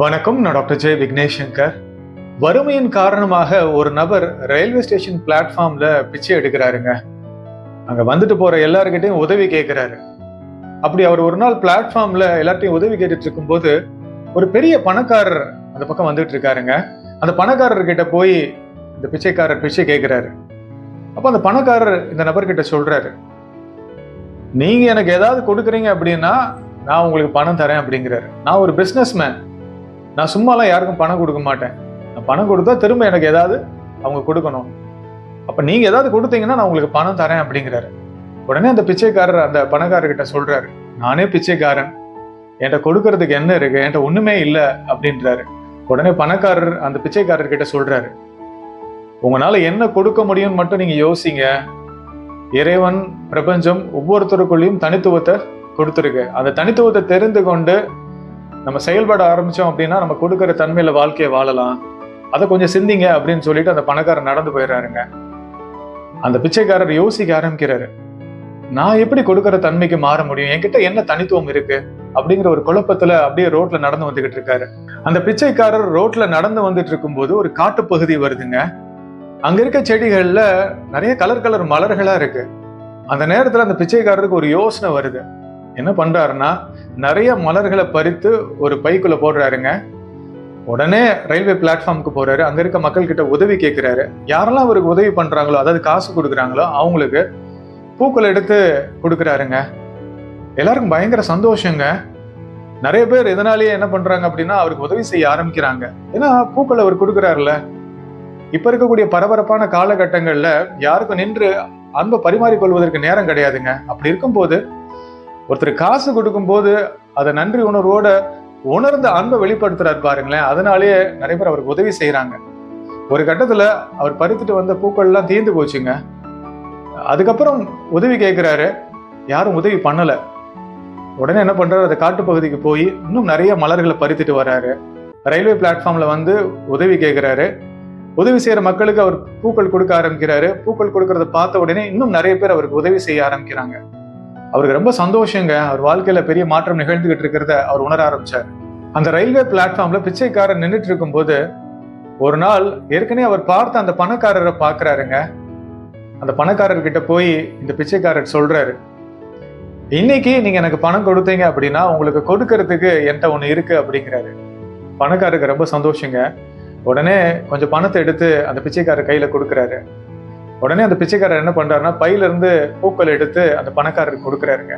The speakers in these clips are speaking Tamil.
வணக்கம் நான் டாக்டர் ஜெய் விக்னேஷ் சங்கர் வறுமையின் காரணமாக ஒரு நபர் ரயில்வே ஸ்டேஷன் பிளாட்ஃபார்ம்ல பிச்சை எடுக்கிறாருங்க. அங்க வந்துட்டு போற எல்லாருக்கிட்டையும் உதவி கேட்கிறாரு அப்படி அவர் ஒரு நாள் பிளாட்ஃபார்ம்ல எல்லார்ட்டையும் உதவி கேட்டுட்டு இருக்கும்போது ஒரு பெரிய பணக்காரர் அந்த பக்கம் வந்துட்டு இருக்காருங்க. அந்த பணக்காரர் கிட்ட போய் இந்த பிச்சைக்காரர் பிச்சை கேட்கிறாரு அப்ப அந்த பணக்காரர் இந்த நபர்கிட்ட சொல்றாரு நீங்க எனக்கு ஏதாவது கொடுக்குறீங்க அப்படின்னா நான் உங்களுக்கு பணம் தரேன் அப்படிங்கிறாரு. நான் ஒரு பிசினஸ் மேன் நான் சும்மாலாம் யாருக்கும் பணம் கொடுக்க மாட்டேன். நான் பணம் கொடுத்தா திரும்ப எனக்கு ஏதாவது அவங்க கொடுக்கணும். அப்போ நீங்கள் ஏதாவது கொடுத்தீங்கன்னா நான் உங்களுக்கு பணம் தரேன் அப்படிங்கிறாரு. உடனே அந்த பிச்சைக்காரர் அந்த பணக்காரர்கிட்ட சொல்கிறாரு நானே பிச்சைக்காரன். என்கிட்ட கொடுக்கறதுக்கு என்ன இருக்கு? என்கிட்ட ஒன்றுமே இல்லை. அப்படின்றாரு. உடனே பணக்காரர் அந்த பிச்சைக்காரர்கிட்ட சொல்கிறாரு உங்களால் என்ன கொடுக்க முடியும்னு மட்டும் நீங்கள் யோசிங்க. இறைவன் பிரபஞ்சம் ஒவ்வொருத்தருக்குள்ளேயும் தனித்துவத்தை கொடுத்துருக்கு. அந்த தனித்துவத்தை தெரிந்து கொண்டு நம்ம செயல்பட ஆரம்பித்தோம் அப்படின்னா நம்ம கொடுக்குற தன்மையில் வாழ்க்கையை வாழலாம். அதை கொஞ்சம் சிந்திங்க அப்படின்னு சொல்லிட்டு அந்த பணக்காரர் நடந்து போயிடுறாருங்க. அந்த பிச்சைக்காரர் யோசிக்க ஆரம்பிக்கிறாரு. நான் எப்படி கொடுக்குற தன்மைக்கு மாற முடியும்? என்கிட்ட என்ன தனித்துவம் இருக்கு? அப்படிங்கிற ஒரு குழப்பத்துல அப்படியே ரோட்ல நடந்து வந்துகிட்டு இருக்காரு. அந்த பிச்சைக்காரர் ரோட்ல நடந்து வந்துட்டு இருக்கும்போது ஒரு காட்டுப்பகுதி வருதுங்க. அங்க இருக்க செடிகள்ல நிறைய கலர் கலர் மலர்களா இருக்கு. அந்த நேரத்துல அந்த பிச்சைக்காரருக்கு ஒரு யோசனை வருது. என்ன பண்றாருன்னா நிறைய மலர்களை பறித்து ஒரு பைக்குள்ள போடுறாருங்க. உடனே ரயில்வே பிளாட்ஃபார்முக்கு போறாரு. அங்க இருக்க மக்கள் கிட்ட உதவி கேட்கிறாரு யாரெல்லாம் அவருக்கு உதவி பண்றாங்களோ அதாவது காசு கொடுக்குறாங்களோ அவங்களுக்கு பூக்களை எடுத்து கொடுக்குறாருங்க. எல்லாருக்கும் பயங்கர சந்தோஷங்க. நிறைய பேர் இதனாலேயே என்ன பண்றாங்க அப்படின்னா அவருக்கு உதவி செய்ய ஆரம்பிக்கிறாங்க. ஏன்னா பூக்களை அவர் கொடுக்குறாருல. இப்ப இருக்கக்கூடிய பரபரப்பான காலகட்டங்கள்ல யாருக்கும் நின்று அன்பை பரிமாறிக்கொள்வதற்கு நேரம் கிடையாதுங்க. அப்படி இருக்கும்போது ஒருத்தர் காசு கொடுக்கும்போது அதை நன்றி உணர்வோட உணர்ந்த அன்பை வெளிப்படுத்துறாரு பாருங்களேன். அதனாலேயே நிறைய பேர் அவருக்கு உதவி செய்கிறாங்க ஒரு கட்டத்தில் அவர் பறித்துட்டு வந்த பூக்கள்லாம் தீர்ந்து போச்சுங்க. அதுக்கப்புறம் உதவி கேட்குறாரு யாரும் உதவி பண்ணலை. உடனே என்ன பண்ணுறாரு அந்த காட்டுப்பகுதிக்கு போய் இன்னும் நிறைய மலர்களை பறித்துட்டு வர்றாரு ரயில்வே பிளாட்ஃபார்மில் வந்து உதவி கேட்குறாரு உதவி செய்கிற மக்களுக்கு அவர் பூக்கள் கொடுக்க ஆரம்பிக்கிறாரு. பூக்கள் கொடுக்கறத பார்த்த உடனே இன்னும் நிறைய பேர் அவருக்கு உதவி செய்ய ஆரம்பிக்கிறாங்க. அவருக்கு ரொம்ப சந்தோஷங்க. அவர் வாழ்க்கையில பெரிய மாற்றம் நிகழ்ந்துகிட்டு இருக்கிறத அவர் உணர ஆரம்பிச்சார். அந்த ரயில்வே பிளாட்ஃபார்ம்ல பிச்சைக்காரர் நின்றுட்டு இருக்கும்போது ஒரு நாள் ஏற்கனவே அவர் பார்த்த அந்த பணக்காரரை பார்க்குறாருங்க அந்த பணக்காரர்கிட்ட போய் இந்த பிச்சைக்காரர் சொல்றாரு இன்னைக்கு நீங்க எனக்கு பணம் கொடுத்தீங்க அப்படின்னா உங்களுக்கு கொடுக்கறதுக்கு என்கிட்ட ஒண்ணு இருக்கு அப்படிங்கிறாரு. பணக்காரருக்கு ரொம்ப சந்தோஷங்க. உடனே கொஞ்சம் பணத்தை எடுத்து அந்த பிச்சைக்காரர் கையில கொடுக்குறாரு. உடனே அந்த பிச்சைக்காரர் என்ன பண்றாருன்னா பையிலேருந்து பூக்கள் எடுத்து அந்த பணக்காரருக்கு கொடுக்குறாருங்க.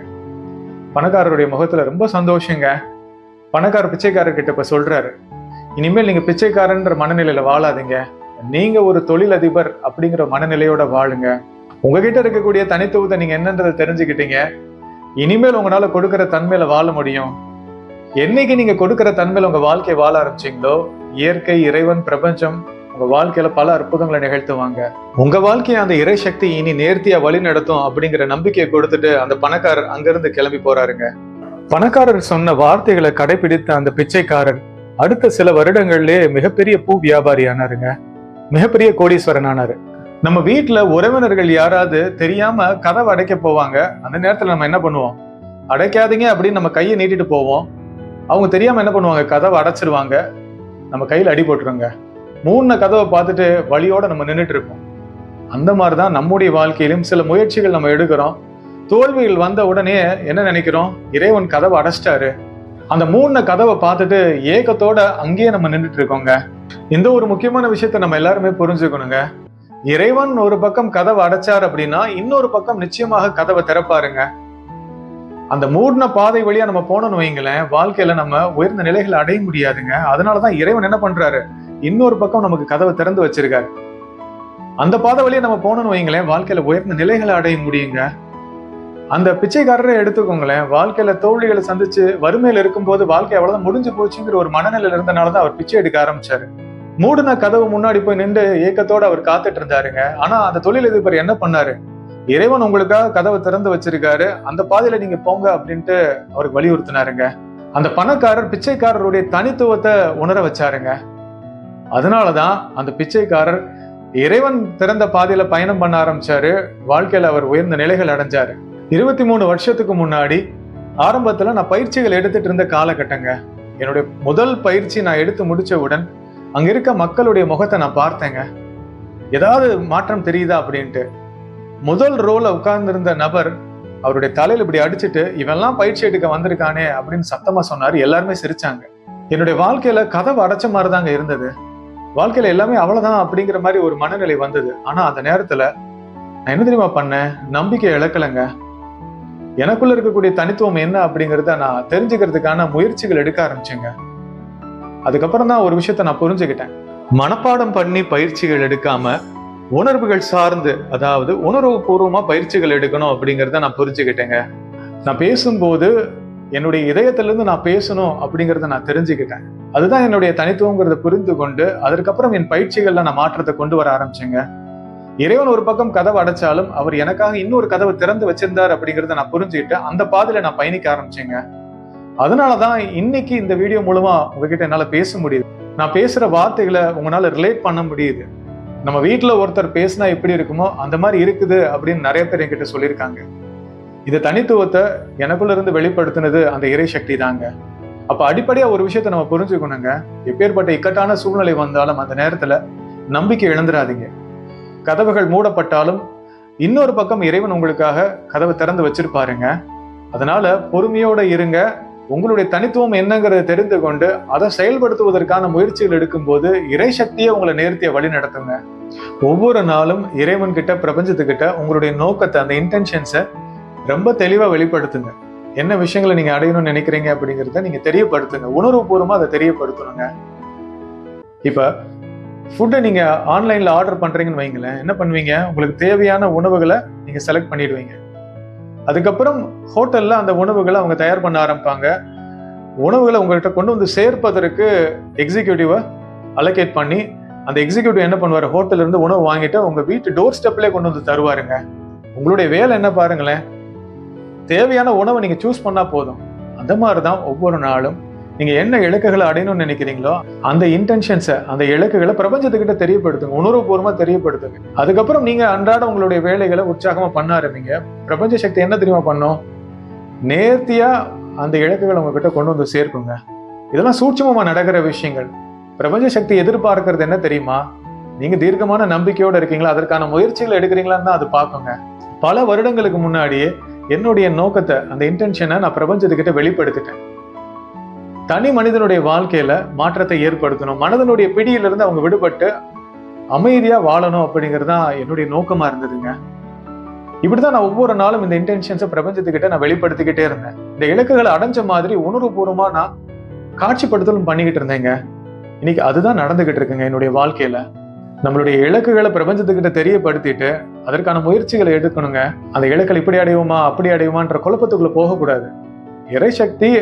பணக்காரருடைய முகத்துல ரொம்ப சந்தோஷங்க. பணக்கார பிச்சைக்காரர்கிட்ட இப்போ இப்ப சொல்றாரு இனிமேல் நீங்க பிச்சைக்காரன்ற மனநிலையில வாழாதீங்க. நீங்க ஒரு தொழிலதிபர் அப்படிங்கிற மனநிலையோட வாழுங்க. உங்ககிட்ட இருக்கக்கூடிய தனித்துவத்தை நீங்க என்னன்றதை தெரிஞ்சுக்கிட்டீங்க. இனிமேல் உங்களால கொடுக்கிற தன்மையில வாழ முடியும். என்னைக்கு நீங்க கொடுக்கிற தன்மையில உங்க வாழ்க்கையை வாழ ஆரம்பிச்சீங்களோ இயற்கை இறைவன் பிரபஞ்சம் உங்க வாழ்க்கையில பல அற்புதங்களை நிகழ்த்துவாங்க. உங்க வாழ்க்கையை அந்த இறை சக்தி இனி நேர்த்தியா வழி நடத்தும் அப்படிங்கிற நம்பிக்கையை கொடுத்துட்டு அந்த பணக்காரர் அங்கிருந்து கிளம்பி போறாருங்க. பணக்காரர் சொன்ன வார்த்தைகளை கடைபிடித்த அந்த பிச்சைக்காரர் அடுத்த சில வருடங்கள்லயே மிகப்பெரிய பூ வியாபாரி ஆனாருங்க மிகப்பெரிய கோடீஸ்வரன் ஆனாரு நம்ம வீட்டுல உறவினர்கள் யாராவது தெரியாம கதவை அடைக்க போவாங்க. அந்த நேரத்துல நம்ம என்ன பண்ணுவோம்? அடைக்காதீங்க அப்படின்னு நம்ம கையை நீட்டிட்டு போவோம். அவங்க தெரியாம என்ன பண்ணுவாங்க? கதவை அடைச்சிருவாங்க. நம்ம கையில் அடி போட்டுருங்க. மூணு கதவை பார்த்துட்டு வழியோட நம்ம நின்றுட்டு இருப்போம் அந்த மாதிரிதான் நம்முடைய வாழ்க்கையிலும் சில முயற்சிகள் நம்ம எடுக்கிறோம். தோல்விகள் வந்த உடனே என்ன நினைக்கிறோம்? இறைவன் கதவை அடைச்சிட்டாரு. அந்த மூணு கதவை பார்த்துட்டு ஏக்கத்தோட அங்கேயே நம்ம நின்றுட்டு இருக்கோங்க இந்த ஒரு முக்கியமான விஷயத்த நம்ம எல்லாருமே புரிஞ்சுக்கணுங்க. இறைவன் ஒரு பக்கம் கதவை அடைச்சார் அப்படின்னா இன்னொரு பக்கம் நிச்சயமாக கதவை திறப்பாருங்க. அந்த மூடின பாதை வழியா நம்ம போனோம்னு வைங்களேன் வாழ்க்கையில நம்ம உயர்ந்த நிலைகளை அடைய முடியாதுங்க. அதனாலதான் இறைவன் என்ன பண்றாரு? இன்னொரு பக்கம் நமக்கு கதவை திறந்து வச்சிருக்காரு. அந்த பாதை வழியை நம்ம போனோம்னு வைங்களேன் வாழ்க்கையில உயர்ந்த நிலைகளை அடைய முடியுங்க. அந்த பிச்சைக்காரரை எடுத்துக்கோங்களேன் வாழ்க்கையில தோல்விகளை சந்திச்சு வறுமையில இருக்கும்போது வாழ்க்கை அவ்வளவுதான் முடிஞ்சு போச்சுங்கிற ஒரு மனநிலையில இருந்தனாலதான் அவர் பிச்சை எடுக்க ஆரம்பிச்சாரு. மூடுன கதவு முன்னாடி போய் நின்று ஏக்கத்தோட அவர் காத்துட்டு இருந்தாருங்க. ஆனா அந்த தொழிலதிபர் என்ன பண்ணாரு? இறைவன் உங்களுக்காக கதவை திறந்து வச்சிருக்காரு. அந்த பாதையில நீங்க போங்க அப்படின்ட்டு அவருக்கு வலியுறுத்தினாருங்க. அந்த பணக்காரர் பிச்சைக்காரருடைய தனித்துவத்தை உணர வச்சாருங்க. அதனால தான் அந்த பிச்சைக்காரர் இறைவன் திறந்த பாதையில பயணம் பண்ண ஆரம்பிச்சாரு. வாழ்க்கையில அவர் உயர்ந்த நிலைகள் அடைஞ்சாரு. இருபத்தி மூணு வருஷத்துக்கு முன்னாடி ஆரம்பத்துல நான் பயிற்சிகள் எடுத்துட்டு இருந்த காலகட்டங்க. என்னுடைய முதல் பயிற்சி நான் எடுத்து முடிச்சவுடன் அங்க இருக்க மக்களுடைய முகத்தை நான் பார்த்தேங்க. ஏதாவது மாற்றம் தெரியுதா அப்படின்ட்டு. முதல் ரோல உட்கார்ந்திருந்த நபர் அவருடைய தலையில இப்படி அடிச்சுட்டு இவெல்லாம் பயிற்சி எடுக்க வந்திருக்கானே அப்படின்னு சத்தமா சொன்னாரு. எல்லாருமே சிரிச்சாங்க. என்னுடைய வாழ்க்கையில கதவு அடைச்ச மாதிரி தாங்க இருந்தது. வாழ்க்கையில எல்லாமே அவ்வளவுதான் அப்படிங்கிற மாதிரி ஒரு மனநிலை வந்தது. ஆனா அந்த நேரத்துல நான் என்ன தெரியுமா பண்ணேன்? நம்பிக்கை இழக்கலைங்க. எனக்குள்ள இருக்கக்கூடிய தனித்துவம் என்ன அப்படிங்கிறத நான் தெரிஞ்சுக்கிறதுக்கான முயற்சிகள் எடுக்க ஆரம்பிச்சேங்க. அதுக்கப்புறம் தான் ஒரு விஷயத்த நான் புரிஞ்சுக்கிட்டேன். மனப்பாடம் பண்ணி பயிற்சிகள் எடுக்காம உணர்வுகள் சார்ந்து அதாவது உணர்வு பூர்வமா பயிற்சிகள் எடுக்கணும் அப்படிங்கிறத நான் புரிஞ்சுக்கிட்டேங்க. நான் பேசும்போது என்னுடைய இதயத்திலிருந்து நான் பேசணும் அப்படிங்கிறத நான் தெரிஞ்சுக்கிட்டேன். அதுதான் என்னுடைய தனித்துவங்கிறத புரிந்து கொண்டு அதற்கப்புறம் என் பயிற்சிகள்ல நான் மாற்றத்தை கொண்டு வர ஆரம்பிச்சேங்க. இறைவன் ஒரு பக்கம் கதவை அடைச்சாலும் அவர் எனக்காக இன்னொரு கதவை திறந்து வச்சிருந்தார் அப்படிங்கிறத நான் புரிஞ்சுக்கிட்டு அந்த பாதையில நான் பயணிக்க ஆரம்பிச்சேங்க. அதனாலதான் இன்னைக்கு இந்த வீடியோ மூலமா உங்ககிட்ட என்னால பேச முடியுது. நான் பேசுற வார்த்தைகளை உங்களால ரிலேட் பண்ண முடியுது. நம்ம வீட்டில் ஒருத்தர் பேசினா எப்படி இருக்குமோ அந்த மாதிரி இருக்குது அப்படின்னு நிறைய பேர் என்கிட்ட சொல்லியிருக்காங்க. இது தனித்துவத்தை எனக்குள்ள இருந்து வெளிப்படுத்தினது அந்த இறை சக்தி தாங்க அப்ப அடிப்படையா ஒரு விஷயத்த நம்ம புரிஞ்சுக்கணுங்க. எப்பேற்பட்ட இக்கட்டான சூழ்நிலை வந்தாலும் அந்த நேரத்துல நம்பிக்கை இழந்துடாதீங்க கதவுகள் மூடப்பட்டாலும் இன்னொரு பக்கம் இறைவன் உங்களுக்காக கதவை திறந்து வச்சிருப்பாருங்க. அதனால பொறுமையோட இருங்க. உங்களுடைய தனித்துவம் என்னங்கிறத தெரிந்து கொண்டு அதை செயல்படுத்துவதற்கான முயற்சிகள் எடுக்கும்போது இறை சக்தியை உங்களை நேர்த்திய வழி நடத்துங்க. ஒவ்வொரு நாளும் இறைவன் கிட்ட பிரபஞ்சத்துக்கிட்ட உங்களுடைய நோக்கத்தை அந்த இன்டென்ஷன்ஸை ரொம்ப தெளிவாக வெளிப்படுத்துங்க. என்ன விஷயங்களை நீங்கள் அடையணும்னு நினைக்கிறீங்க அப்படிங்கிறத நீங்கள் தெரியப்படுத்துங்க. உணர்வுபூர்வமாக அதை தெரியப்படுத்தணுங்க. இப்போ ஃபுட்டை நீங்கள் ஆன்லைனில் ஆர்டர் பண்ணுறீங்கன்னு வைங்களேன் என்ன பண்ணுவீங்க? உங்களுக்கு தேவையான உணவுகளை நீங்கள் செலக்ட் பண்ணிடுவீங்க. அதுக்கப்புறம் ஹோட்டலில் அந்த உணவுகளை அவங்க தயார் பண்ண ஆரம்பிப்பாங்க. உணவுகளை உங்கள்கிட்ட கொண்டு வந்து சேர்ப்பதற்கு எக்ஸிக்யூட்டிவை அலோகேட் பண்ணி அந்த எக்ஸிக்யூட்டிவ் என்ன பண்ணுவார்? ஹோட்டல்லேருந்து உணவு வாங்கிட்டு உங்கள் வீட்டு டோர் ஸ்டெப்லேயே கொண்டு வந்து தருவாருங்க. உங்களுடைய வேலை என்ன பாருங்களேன்? தேவையான உணவை நீங்க சூஸ் பண்ணா போதும். அந்த மாதிரி தான் ஒவ்வொரு நாளும். நீங்க என்ன இலக்குகளை அடையணும்னு நினைக்கிறீங்களோ அந்த இன்டென்ஷன்ஸை அந்த இலக்குகளை பிரபஞ்சத்துக்கிட்ட தெரியப்படுத்துங்க. உணர்வுபூர்வமா தெரியப்படுத்துங்க. அதுக்கப்புறம் நீங்க அன்றாட உங்களுடைய வேலைகளை உற்சாகமா பண்ண ஆரம்பிங்க. பிரபஞ்ச சக்தி என்ன தெரியுமா பண்ணும்? நேர்த்தியா அந்த இலக்குகளை உங்ககிட்ட கொண்டு வந்து சேர்க்குங்க. இதெல்லாம் சூட்சமமா நடக்கிற விஷயங்கள். பிரபஞ்ச சக்தி எதிர்பார்க்கறது என்ன தெரியுமா? நீங்க தீர்க்கமான நம்பிக்கையோட இருக்கீங்களா? அதற்கான முயற்சிகள் எடுக்கிறீங்களான்னு தான் அது பார்க்குங்க. பல வருடங்களுக்கு முன்னாடியே என்னுடைய நோக்கத்தை அந்த இன்டென்ஷனை நான் பிரபஞ்சத்துக்கிட்ட வெளிப்படுத்திட்டேன். தனி மனிதனுடைய வாழ்க்கையில மாற்றத்தை ஏற்படுத்தணும் மனதனுடைய பிடியிலிருந்து அவங்க விடுபட்டு அமைதியா வாழணும் அப்படிங்கிறது தான் என்னுடைய நோக்கமா இருந்ததுங்க. இப்படிதான் நான் ஒவ்வொரு நாளும் இந்த இன்டென்ஷன்ஸை பிரபஞ்சத்துக்கிட்ட நான் வெளிப்படுத்திக்கிட்டே இருந்தேன். இந்த இலக்குகளை அடைஞ்ச மாதிரி உணர்வுபூர்வமா நான் காட்சிப்படுத்தலும் பண்ணிக்கிட்டு இருந்தேங்க. இன்னைக்கு அதுதான் நடந்துகிட்டு இருக்குங்க என்னுடைய வாழ்க்கையில. நம்மளுடைய இலக்குகளை பிரபஞ்சத்துக்கிட்ட தெரியப்படுத்திட்டு அதற்கான முயற்சிகளை எடுக்கணுங்க. அந்த இலக்கள் இப்படி அடையுமா அப்படி அடையுமான்ற குழப்பத்துக்குள்ள போகக்கூடாது. இறை சக்தி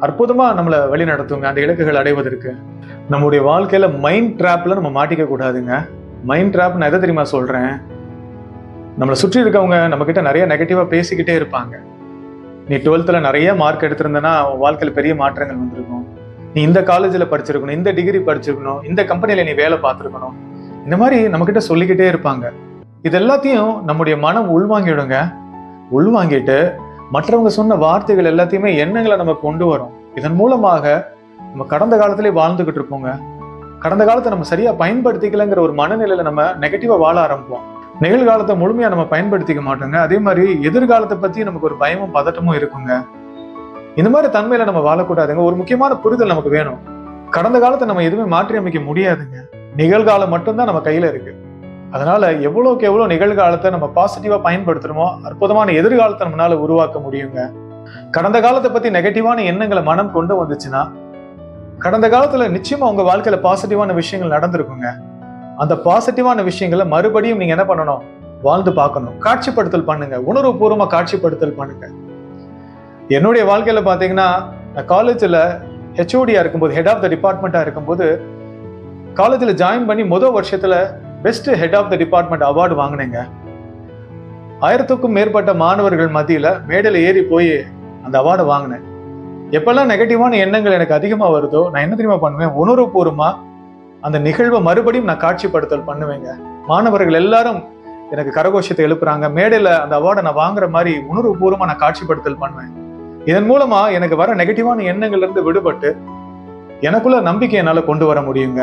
அற்புதமா நம்மளை வழி நடத்துங்க அந்த இலக்குகள் அடைவதற்கு. நம்முடைய வாழ்க்கையில மைண்ட் ட்ராப்ல நம்ம மாட்டிக்க கூடாதுங்க. மைண்ட் ட்ராப் நான் எதை தெரியுமா சொல்றேன்? நம்மளை சுற்றி இருக்கவங்க நம்ம கிட்ட நிறைய நெகட்டிவா பேசிக்கிட்டே இருப்பாங்க. நீ டுவெல்த்தில் நிறைய மார்க் எடுத்திருந்தனா வாழ்க்கையில் பெரிய மாற்றங்கள் வந்திருக்கும். நீ இந்த காலேஜில் படிச்சிருக்கணும் இந்த டிகிரி படிச்சிருக்கணும் இந்த கம்பெனியில் நீ வேலை பார்த்துருக்கணும். இந்த மாதிரி நம்மக்கிட்ட சொல்லிக்கிட்டே இருப்பாங்க. இது எல்லாத்தையும் நம்முடைய மனம் உள்வாங்கிடுங்க. உள்வாங்கிட்டு மற்றவங்க சொன்ன வார்த்தைகள் எல்லாத்தையுமே எண்ணங்களை நம்ம கொண்டு வரும். இதன் மூலமாக நம்ம கடந்த காலத்திலே வாழ்ந்துகிட்டு இருப்போங்க கடந்த காலத்தை நம்ம சரியா பயன்படுத்திக்கலங்கிற ஒரு மனநிலையில நம்ம நெகட்டிவா வாழ ஆரம்பிப்போம். நிகழ்காலத்தை முழுமையா நம்ம பயன்படுத்திக்க மாட்டோங்க. அதே மாதிரி எதிர்காலத்தை பத்தி நமக்கு ஒரு பயமும் பதட்டமும் இருக்குங்க. இந்த மாதிரி தன்மையில நம்ம வாழக்கூடாதுங்க. ஒரு முக்கியமான புரிதல் நமக்கு வேணும். கடந்த காலத்தை நம்ம எதுவுமே மாற்றி அமைக்க முடியாதுங்க. நிகழ்காலம் மட்டும்தான் நம்ம கையில இருக்கு. அதனால எவ்வளோக்கு எவ்வளோ நிகழ்காலத்தை நம்ம பாசிட்டிவா பயன்படுத்துறோமோ அற்புதமான எதிர்காலத்தை நம்மளால உருவாக்க முடியுங்க. கடந்த காலத்தை பத்தி நெகட்டிவான எண்ணங்களை மனம் கொண்டு வந்துச்சுன்னா கடந்த காலத்துல நிச்சயமா உங்க வாழ்க்கையில பாசிட்டிவான விஷயங்கள் நடந்திருக்குங்க. அந்த பாசிட்டிவான விஷயங்களை மறுபடியும் நீங்க என்ன பண்ணணும்? வாழ்ந்து பார்க்கணும். காட்சிப்படுத்தல் பண்ணுங்க. உணர்வுபூர்வமா காட்சிப்படுத்தல் பண்ணுங்க. என்னுடைய வாழ்க்கையில பாத்தீங்கன்னா நான் காலேஜில் ஹெச்ஓடியா இருக்கும்போது ஹெட் ஆஃப் த டிபார்ட்மெண்ட்டா இருக்கும்போது காலேஜில் ஜாயின் பண்ணி முதல் வருஷத்துல best head of the department award வாங்கினேங்க. ஆயிரத்துக்கும் மேற்பட்ட மாணவர்கள் மத்தியில் மேடையில் ஏறி போய் அந்த அவார்டை வாங்கினேன். எப்பெல்லாம் நெகட்டிவான எண்ணங்கள் எனக்கு அதிகமாக வருதோ நான் என்ன தெரியுமா பண்ணுவேன்? உணர்வுபூர்வமாக அந்த நிகழ்வை மறுபடியும் நான் காட்சிப்படுத்தல் பண்ணுவேங்க. மாணவர்கள் எல்லாரும் எனக்கு கரகோஷத்தை எழுப்புறாங்க. மேடையில் அந்த அவார்டை நான் வாங்குற மாதிரி உணர்வுபூர்வமாக நான் காட்சிப்படுத்தல் பண்ணுவேன். இதன் மூலமா எனக்கு வர நெகட்டிவான எண்ணங்கள்லேருந்து விடுபட்டு எனக்குள்ள நம்பிக்கை என்னால் கொண்டு வர முடியுங்க.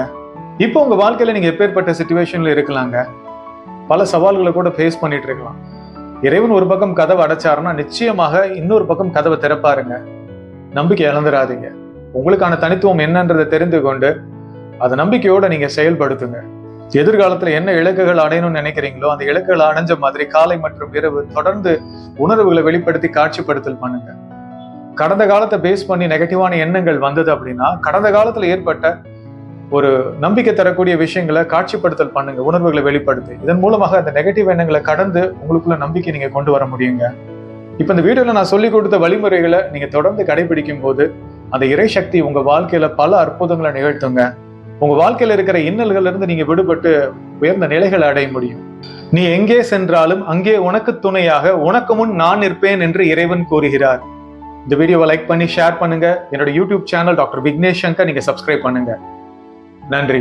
இப்போ உங்கள் வாழ்க்கையில் நீங்கள் எப்பேற்பட்ட சுச்சுவேஷனில் இருக்கலாங்க? பல சவால்களை கூட ஃபேஸ் பண்ணிட்டு இருக்கலாம். இறைவன் ஒரு பக்கம் கதவை அடைச்சாருன்னா நிச்சயமாக இன்னொரு பக்கம் கதவை திறப்பாருங்க. நம்பிக்கை இழந்துடாதீங்க உங்களுக்கான தனித்துவம் என்னன்றதை தெரிந்து கொண்டு அதை நம்பிக்கையோட நீங்க செயல்படுத்துங்க. எதிர்காலத்துல என்ன இலக்குகள் அடையணும்னு நினைக்கிறீங்களோ அந்த இலக்குகளை அடைஞ்ச மாதிரி காலை மற்றும் இரவு தொடர்ந்து உணர்வுகளை வெளிப்படுத்தி காட்சிப்படுத்தல் பண்ணுங்க. கடந்த காலத்தை பேஸ் பண்ணி நெகட்டிவான எண்ணங்கள் வந்தது அப்படின்னா கடந்த காலத்துல ஏற்பட்ட ஒரு நம்பிக்கை தரக்கூடிய விஷயங்களை காட்சிப்படுத்தல் பண்ணுங்க உணர்வுகளை வெளிப்படுத்தி. இதன் மூலமாக அந்த நெகட்டிவ் எண்ணங்களை கடந்து உங்களுக்குள்ள நம்பிக்கை நீங்க கொண்டு வர முடியுங்க. இப்போ இந்த வீடியோல நான் சொல்லி கொடுத்த வழிமுறைகளை நீங்க தொடர்ந்து கடைபிடிக்கும் போது அந்த இறை சக்தி உங்க வாழ்க்கையில பல அற்புதங்களை நிகழ்த்துங்க. உங்க வாழ்க்கையில இருக்கிற இன்னல்கள் இருந்து நீங்க விடுபட்டு உயர்ந்த நிலைகளை அடைய முடியும். நீ எங்கே சென்றாலும் அங்கே உனக்கு துணையாக உனக்கு முன் நான் இருப்பேன் என்று இறைவன் கூறுகிறார். இந்த வீடியோவை லைக் பண்ணி ஷேர் பண்ணுங்க. என்னோட YouTube channel doctor Vignesh Shankar நீங்க சப்ஸ்கிரைப் பண்ணுங்க. நன்றி.